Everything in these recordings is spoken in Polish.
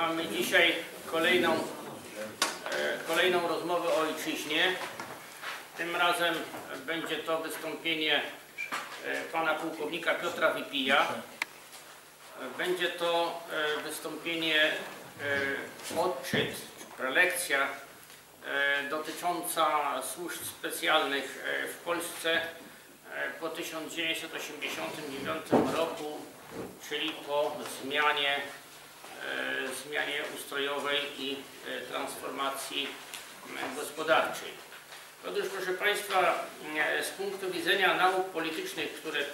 Mamy dzisiaj kolejną, e, kolejną rozmowę o ojczyźnie. Tym razem będzie to wystąpienie e, pana pułkownika Piotra Wypija. E, Będzie to e, wystąpienie, odczyt, czy prelekcja dotycząca służb specjalnych w Polsce po 1989 roku, czyli po zmianie, zmianie ustrojowej i e, transformacji gospodarczej. Otóż proszę Państwa, e, z punktu widzenia nauk politycznych, które e,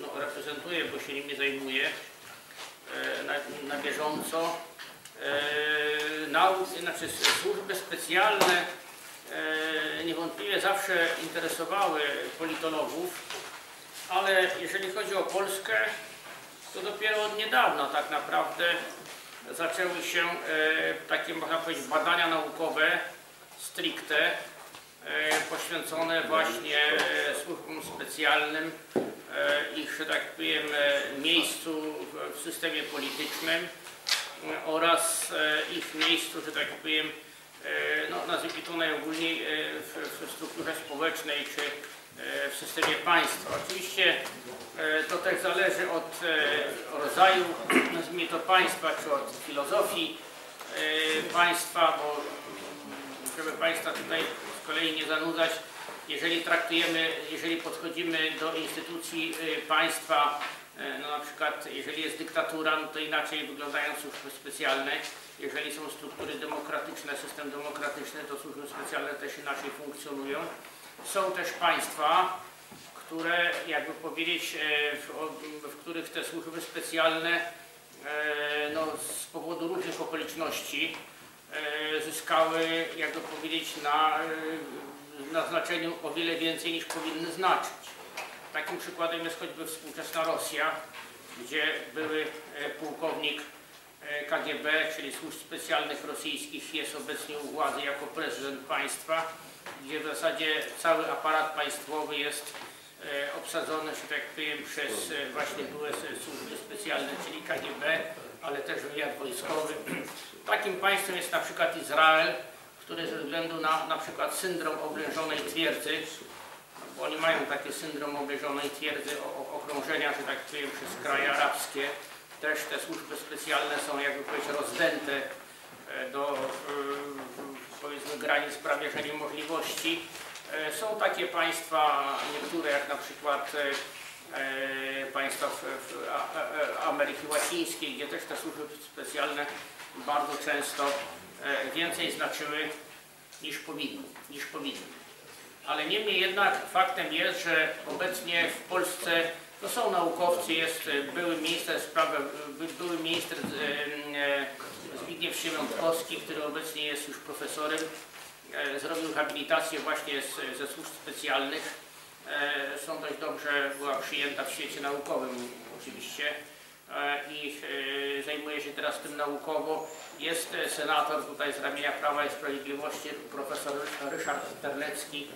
no, reprezentuję, bo się nimi zajmuję e, na, na bieżąco, e, nauk, znaczy służby specjalne e, niewątpliwie zawsze interesowały politologów, ale jeżeli chodzi o Polskę, to dopiero od niedawna tak naprawdę zaczęły się e, takie, można powiedzieć, badania naukowe stricte e, poświęcone właśnie e, służbom specjalnym, ich, że tak powiem, miejscu w, systemie politycznym oraz ich miejscu, że tak powiem, no, nazwijmy to najogólniej w, w strukturze społecznej czy w systemie państwa. Oczywiście e, to też zależy od e, rodzaju, nazwijmy to państwa, czy od filozofii e, państwa, bo żeby Państwa tutaj z kolei nie zanudzać, jeżeli traktujemy, jeżeli podchodzimy do instytucji państwa, no na przykład jeżeli jest dyktatura, no to inaczej wyglądają służby specjalne. Jeżeli są struktury demokratyczne, system demokratyczny, to służby specjalne też inaczej funkcjonują. Są też państwa, które, jakby powiedzieć, e, w, w których te służby specjalne e, no, z powodu różnych okoliczności e, zyskały, jakby powiedzieć, na, na znaczeniu o wiele więcej niż powinny znaczyć. Takim przykładem jest choćby współczesna Rosja, gdzie były pułkownik KGB, czyli służb specjalnych rosyjskich jest obecnie u władzy jako prezydent państwa, gdzie w zasadzie cały aparat państwowy jest e, obsadzony, że tak powiem, przez e, właśnie były służby specjalne, czyli KGB, ale też wywiad wojskowy. Takim państwem jest na przykład Izrael, który ze względu na na przykład syndrom oblężonej twierdzy, bo oni mają taki syndrom oblężonej twierdzy, okrążenia, że tak powiem, przez kraje arabskie. Też te służby specjalne są, jakby powiedzieć, rozdęte e, do granic prawie że niemożliwości. E, Są takie państwa, niektóre jak na przykład e, e, państwa Ameryki Łacińskiej, gdzie też te służby specjalne bardzo często więcej znaczyły niż powinny. Niż powinny. Ale niemniej jednak faktem jest, że obecnie w Polsce no są naukowcy, jest były minister spraw, by- były minister Zbigniew Siemiątkowski, który obecnie jest już profesorem, e, zrobił habilitację właśnie z, ze służb specjalnych. E, Są dość dobrze, była przyjęta w świecie naukowym oczywiście e, i zajmuje się teraz tym naukowo. Jest senator tutaj z ramienia Prawa i Sprawiedliwości, profesor Ryszard Terlecki,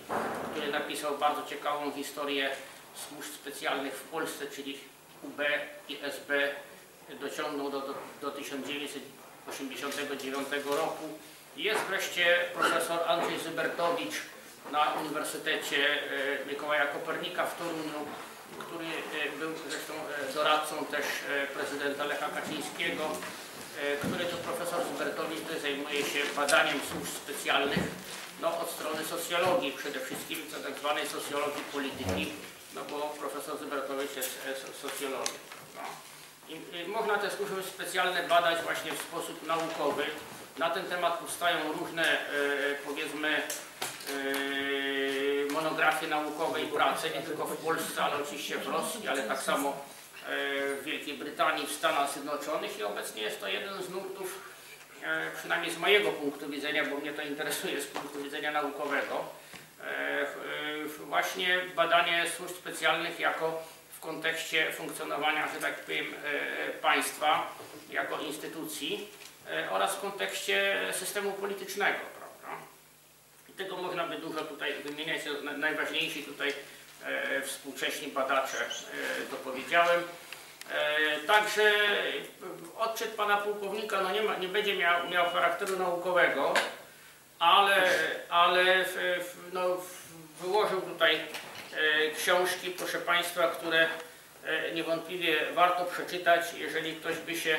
który napisał bardzo ciekawą historię służb specjalnych w Polsce, czyli UB i SB dociągnął do, do, do 1989 roku. Jest wreszcie profesor Andrzej Zybertowicz na Uniwersytecie e, Mikołaja Kopernika w Toruniu, który e, był zresztą e, doradcą też prezydenta Lecha Kaczyńskiego, który to profesor Zybertowicz zajmuje się badaniem służb specjalnych no, od strony socjologii przede wszystkim, co tak zwanej socjologii polityki, no bo profesor Zybertowicz jest so- socjologiem. No. I, i można te służby specjalne badać właśnie w sposób naukowy. Na ten temat powstają różne, e, powiedzmy, e, monografie naukowe i prace, nie tylko w Polsce, ale oczywiście w Rosji, ale tak samo w Wielkiej Brytanii, w Stanach Zjednoczonych i obecnie jest to jeden z nurtów, przynajmniej z mojego punktu widzenia, bo mnie to interesuje z punktu widzenia naukowego, właśnie badanie służb specjalnych jako kontekście funkcjonowania, że tak powiem, e, państwa jako instytucji e, oraz w kontekście systemu politycznego, prawda? I tego można by dużo tutaj wymieniać. Na- Najważniejsi tutaj e, współcześni badacze, to powiedziałem. Także odczyt pana pułkownika no nie, ma, nie będzie miał, miał charakteru naukowego, ale, ale w, no, wyłożył tutaj książki, proszę Państwa, które e, niewątpliwie warto przeczytać, jeżeli ktoś by się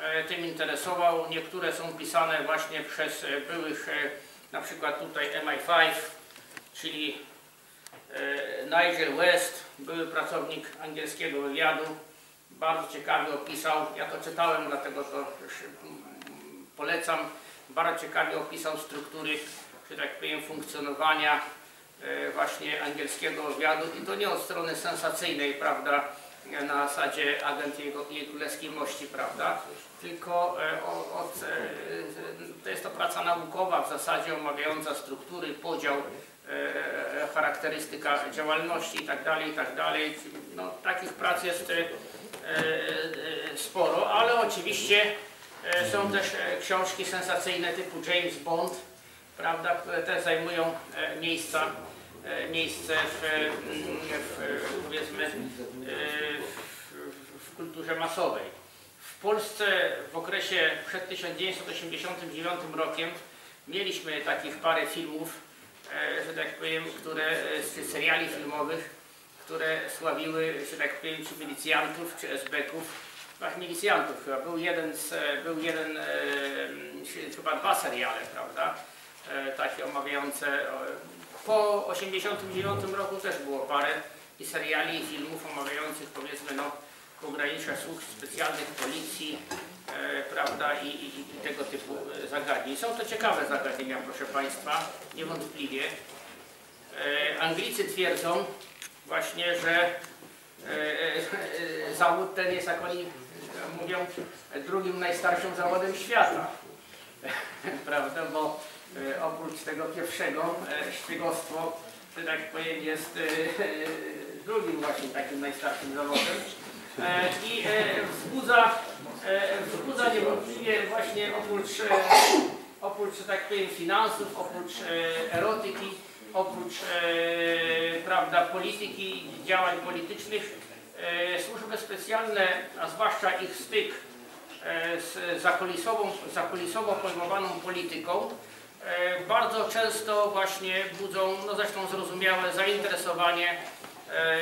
e, tym interesował. Niektóre są pisane właśnie przez e, byłych, e, na przykład tutaj MI5, czyli e, Nigel West, były pracownik angielskiego wywiadu, bardzo ciekawie opisał, ja to czytałem, dlatego to polecam, bardzo ciekawie opisał struktury, że tak powiem, funkcjonowania e, właśnie angielskiego wywiadu i to nie od strony sensacyjnej, prawda, na zasadzie agent jego, królewskiej mości, prawda, tylko e, od, e, to jest to praca naukowa w zasadzie omawiająca struktury, podział, e, charakterystyka działalności i tak dalej, i tak. No, takich prac jest e, e, sporo, ale oczywiście e, są też e, książki sensacyjne typu James Bond, prawda, które też zajmują e, miejsca, e, miejsce w, mm, w powiedzmy e, w, w kulturze masowej. W Polsce w okresie przed 1989 rokiem mieliśmy takich parę filmów, że tak powiem, które, czy seriali filmowych, które sławiły, że tak powiem, czy milicjantów, czy esbeków, tak, milicjantów chyba. Był jeden, z, był jeden, chyba dwa seriale, prawda, takie omawiające. e, Po 1989 roku też było parę i seriali, i filmów omawiających, powiedzmy, no, pogranicze służb specjalnych, policji, e, prawda, i, i, i tego typu e, zagadnień. Są to ciekawe zagadnienia, proszę Państwa, niewątpliwie. E, Anglicy twierdzą właśnie, że e, e, e, zawód ten jest, jak oni mówią, drugim najstarszym zawodem świata. Prawda, bo e, oprócz tego pierwszego e, szpiegostwo, że tak powiem, jest e, e, drugim właśnie takim najstarszym zawodem. E, I e, wzbudza, e, wzbudza niewątpliwie właśnie oprócz, e, oprócz że tak powiem, finansów, oprócz e, erotyki, oprócz e, prawda, polityki, działań politycznych, e, służby specjalne, a zwłaszcza ich styk e, z zakulisową, zakulisowo pojmowaną polityką, e, bardzo często właśnie budzą, no zresztą zrozumiałe zainteresowanie e,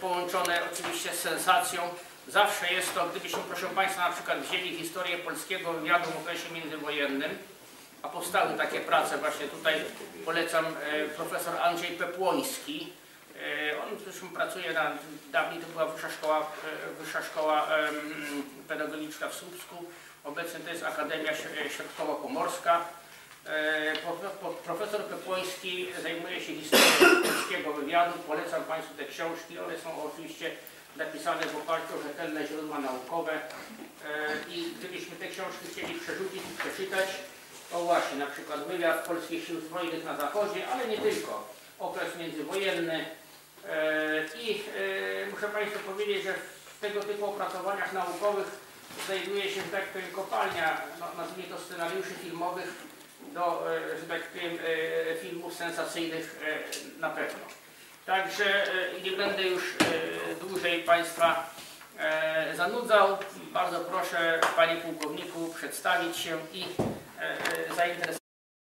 połączone oczywiście z sensacją. Zawsze jest to, gdybyśmy proszę Państwa na przykład wzięli historię polskiego wywiadu w okresie międzywojennym, a powstały takie prace, właśnie tutaj polecam e, profesor Andrzej Pepłoński. E, on zresztą pracuje na, dawniej to była Wyższa Szkoła, e, Wyższa Szkoła Pedagogiczna w Słupsku, obecnie to jest Akademia Środ- Środkowo-Pomorska. E, Profesor Pepłoński zajmuje się historią polskiego wywiadu. Polecam Państwu te książki. One są oczywiście napisane w oparciu o rzetelne źródła naukowe. E, I gdybyśmy te książki chcieli przerzucić i przeczytać, o właśnie, na przykład wywiad polskich sił zbrojnych na zachodzie, ale nie tylko. Okres międzywojenny. E, I muszę Państwu powiedzieć, że w tego typu opracowaniach naukowych znajduje się, tak powiem, kopalnia, no, nazwijmy to scenariuszy filmowych do, e, że tak powiem, e, filmów sensacyjnych e, na pewno. Także nie będę już dłużej Państwa zanudzał. Bardzo proszę Panie Pułkowniku przedstawić się i zainteresować